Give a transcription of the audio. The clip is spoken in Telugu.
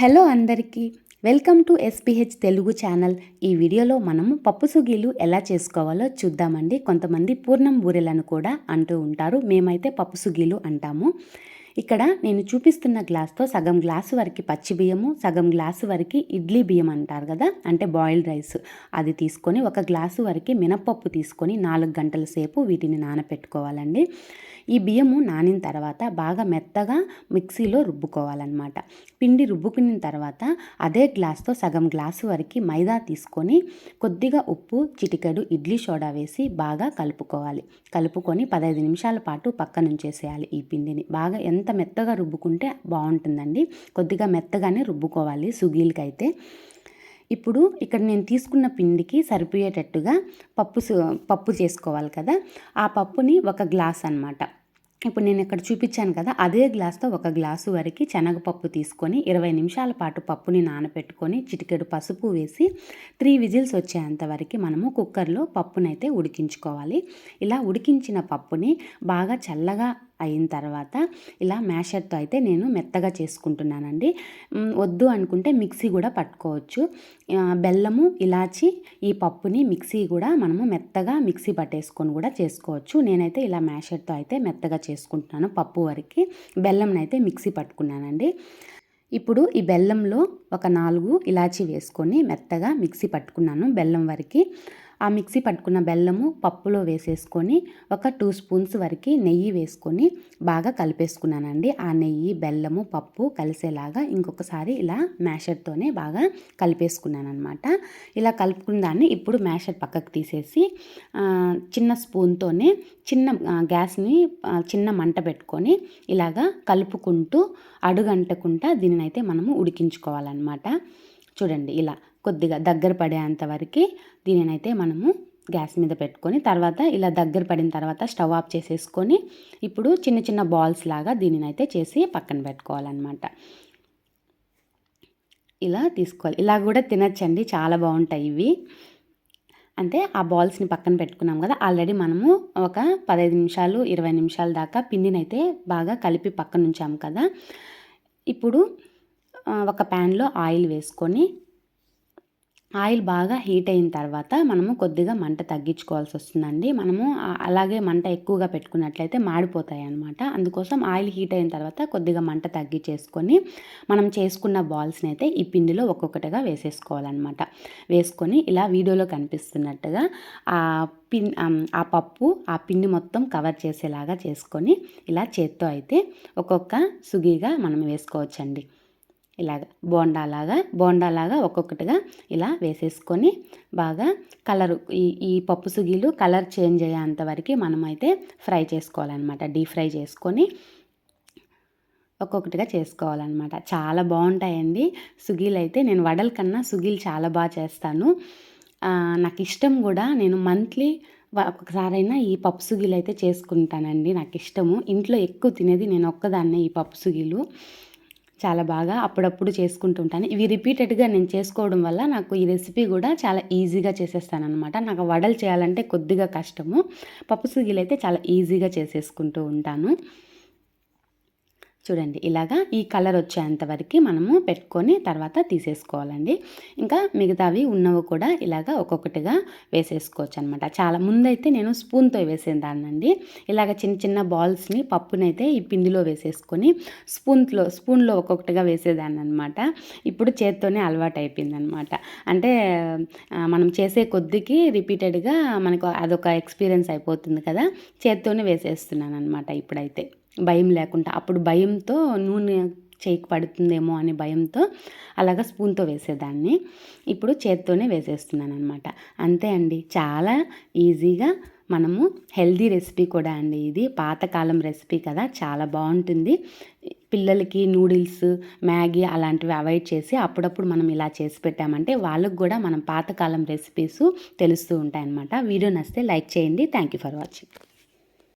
హలో అందరికీ welcome to SPH Telugu channel. ఈ వీడియోలో మనము పప్పు సుగీలు ఎలా చేసుకోవాలో చూద్దామండి. కొంతమంది పూర్ణం బూరెలను కూడా అంటూ ఉంటారు. మేమైతే పప్పు సుగీలు అంటాము. ఇక్కడ నేను చూపిస్తున్న గ్లాస్తో సగం గ్లాసు వరకు పచ్చి బియ్యము సగం గ్లాసు వరకు ఇడ్లీ బియ్యం అంటారు కదా అంటే బాయిల్డ్ రైస్. అది తీసుకొని ఒక గ్లాసు వరకు మినప్పప్పు తీసుకొని నాలుగు గంటల సేపు వీటిని నానపెట్టుకోవాలండి. ఈ బియ్యము నానిన తర్వాత బాగా మెత్తగా మిక్సీలో రుబ్బుకోవాలన్నమాట. పిండి రుబ్బుకున్న తర్వాత అదే గ్లాస్తో సగం గ్లాసు వరకు మైదా తీసుకొని కొద్దిగా ఉప్పు చిటికెడు ఇడ్లీ సోడా వేసి బాగా కలుపుకోవాలి. కలుపుకొని పదహైదు నిమిషాల పాటు పక్కన ఉంచేసేయాలి ఈ పిండిని. బాగా ఎంత మెత్తగా రుబ్బుకుంటే బాగుంటుందండి. కొద్దిగా మెత్తగానే రుబ్బుకోవాలి సుగీలకైతే. ఇప్పుడు ఇక్కడ నేను తీసుకున్న పిండికి సరిపోయేటట్టుగా పప్పు పప్పు చేసుకోవాలి కదా. ఆ పప్పుని ఒక గ్లాస్ అనమాట ఇప్పుడు నేను ఇక్కడ చూపించాను కదా అదే గ్లాస్తో ఒక గ్లాసు వరకు శనగపప్పు తీసుకొని ఇరవై నిమిషాల పాటు పప్పుని నానపెట్టుకొని చిటికెడు పసుపు వేసి త్రీ విజిల్స్ వచ్చేంత వరకు మనము కుక్కర్లో పప్పునైతే ఉడికించుకోవాలి. ఇలా ఉడికించిన పప్పుని బాగా చల్లగా అయిన తర్వాత ఇలా మ్యాషర్తో అయితే నేను మెత్తగా చేసుకుంటున్నానండి. వద్దు అనుకుంటే మిక్సీ కూడా పట్టుకోవచ్చు. బెల్లము ఇలాచి ఈ పప్పుని మిక్సీ కూడా మనము మెత్తగా మిక్సీ పట్టేసుకొని కూడా చేసుకోవచ్చు. నేనైతే ఇలా మ్యాషర్తో అయితే మెత్తగా చేసుకుంటున్నాను పప్పు వరకు. బెల్లంనైతే మిక్సీ పట్టుకున్నానండి. ఇప్పుడు ఈ బెల్లంలో ఒక నాలుగు ఇలాచి వేసుకొని మెత్తగా మిక్సీ పట్టుకున్నాను బెల్లం వరకు. ఆ మిక్సీ పట్టుకున్న బెల్లము పప్పులో వేసేసుకొని ఒక టూ స్పూన్స్ వరకు నెయ్యి వేసుకొని బాగా కలిపేసుకున్నానండి. ఆ నెయ్యి బెల్లము పప్పు కలిసేలాగా ఇంకొకసారి ఇలా మ్యాషర్తోనే బాగా కలిపేసుకున్నాను అనమాట ఇలా కలుపుకున్న దాన్ని ఇప్పుడు మ్యాషర్ పక్కకు తీసేసి చిన్న స్పూన్తోనే చిన్న గ్యాస్ని చిన్న మంట పెట్టుకొని ఇలాగా కలుపుకుంటూ అడుగంటకుండా దీనినైతే మనము ఉడికించుకోవాలన్నమాట. చూడండి ఇలా కొద్దిగా దగ్గర పడేంత వరకు దీనినైతే మనము గ్యాస్ మీద పెట్టుకొని తర్వాత ఇలా దగ్గర పడిన తర్వాత స్టవ్ ఆఫ్ చేసేసుకొని ఇప్పుడు చిన్న చిన్న బాల్స్ లాగా దీనినైతే చేసి పక్కన పెట్టుకోవాలన్నమాట. ఇలా తీసుకోవాలి. ఇలా కూడా తినచ్చండి. చాలా బాగుంటాయి ఇవి. అంటే ఆ బాల్స్ని పక్కన పెట్టుకున్నాం కదా ఆల్రెడీ మనము ఒక పదహైదు నిమిషాలు ఇరవై నిమిషాల దాకా పిండినైతే బాగా కలిపి పక్కన ఉంచాము కదా. ఇప్పుడు ఒక ప్యాన్లో ఆయిల్ వేసుకొని ఆయిల్ బాగా హీట్ అయిన తర్వాత మనము కొద్దిగా మంట తగ్గించుకోవాల్సి వస్తుందండి. మనము అలాగే మంట ఎక్కువగా పెట్టుకున్నట్లయితే మాడిపోతాయి అనమాట అందుకోసం ఆయిల్ హీట్ అయిన తర్వాత కొద్దిగా మంట తగ్గించేసుకొని మనం చేసుకున్న బాల్స్ని అయితే ఈ పిండిలో ఒక్కొక్కటిగా వేసేసుకోవాలన్నమాట. వేసుకొని ఇలా వీడియోలో కనిపిస్తున్నట్టుగా ఆ పిన్ ఆ పప్పు ఆ పిండి మొత్తం కవర్ చేసేలాగా చేసుకొని ఇలా చేత్తో అయితే ఒక్కొక్క సుగిగా మనం వేసుకోవచ్చండి. ఇలాగ బోండాలాగా బోండాలాగా ఒక్కొక్కటిగా ఇలా వేసేసుకొని బాగా కలరు ఈ ఈ పప్పు సుగీలు కలర్ చేంజ్ అయ్యేంత వరకు మనమైతే ఫ్రై చేసుకోవాలన్నమాట. డీప్ ఫ్రై చేసుకొని ఒక్కొక్కటిగా చేసుకోవాలన్నమాట. చాలా బాగుంటాయండి. సుగీలు అయితే నేను వడల కన్నా సుగీలు చాలా బాగా చేస్తాను. నాకు ఇష్టం కూడా నేను మంత్లీ ఒకసారైనా ఈ పప్పు సుగీలు అయితే చేసుకుంటానండి. నాకు ఇష్టము ఇంట్లో ఎక్కువ తినేది నేను ఒక్కదాన్నే ఈ పప్పు సుగీలు. చాలా బాగా అప్పుడప్పుడు చేసుకుంటూ ఉంటాను ఇవి రిపీటెడ్గా నేను చేసుకోవడం వల్ల నాకు ఈ రెసిపీ కూడా చాలా ఈజీగా చేసేస్తాను అనమాట నాకు వడలు చేయాలంటే కొద్దిగా కష్టము. పప్పు సుగీలు అయితే చాలా ఈజీగా చేసేసుకుంటూ ఉంటాను. చూడండి ఇలాగా ఈ కలర్ వచ్చేంత వరకు మనము పెట్టుకొని తర్వాత తీసేసుకోవాలండి. ఇంకా మిగతావి ఉన్నవి కూడా ఇలాగా ఒక్కొక్కటిగా వేసేసుకోవచ్చు అనమాట చాలా ముందైతే నేను స్పూన్తో వేసేదాన్నండి ఇలాగ చిన్న చిన్న బాల్స్ని పప్పునైతే ఈ పిండిలో వేసేసుకొని స్పూన్లో స్పూన్లో ఒక్కొక్కటిగా వేసేదాన్ని అనమాట ఇప్పుడు చేత్తోనే అలవాటు అయిపోయిందనమాట. అంటే మనం చేసే కొద్దికి రిపీటెడ్గా మనకు అదొక ఎక్స్పీరియన్స్ అయిపోతుంది కదా చేత్తోనే వేసేస్తున్నాను అనమాట ఇప్పుడైతే. భయం లేకుండా అప్పుడు భయంతో నూనె చేయికి పడుతుందేమో అనే భయంతో అలాగ స్పూన్తో వేసేదాన్ని. ఇప్పుడు చేత్తోనే వేసేస్తున్నాను అనమాట అంతే అండి. చాలా ఈజీగా మనము హెల్దీ రెసిపీ కూడా అండి ఇది. పాతకాలం రెసిపీ కదా చాలా బాగుంటుంది. పిల్లలకి నూడిల్స్ మ్యాగీ అలాంటివి అవాయిడ్ చేసి అప్పుడప్పుడు మనం ఇలా చేసి పెట్టామంటే వాళ్ళకు కూడా మనం పాతకాలం రెసిపీస్ తెలుస్తూ ఉంటాయన్నమాట. వీడియో నచ్చితే లైక్ చేయండి. Thank you for watching.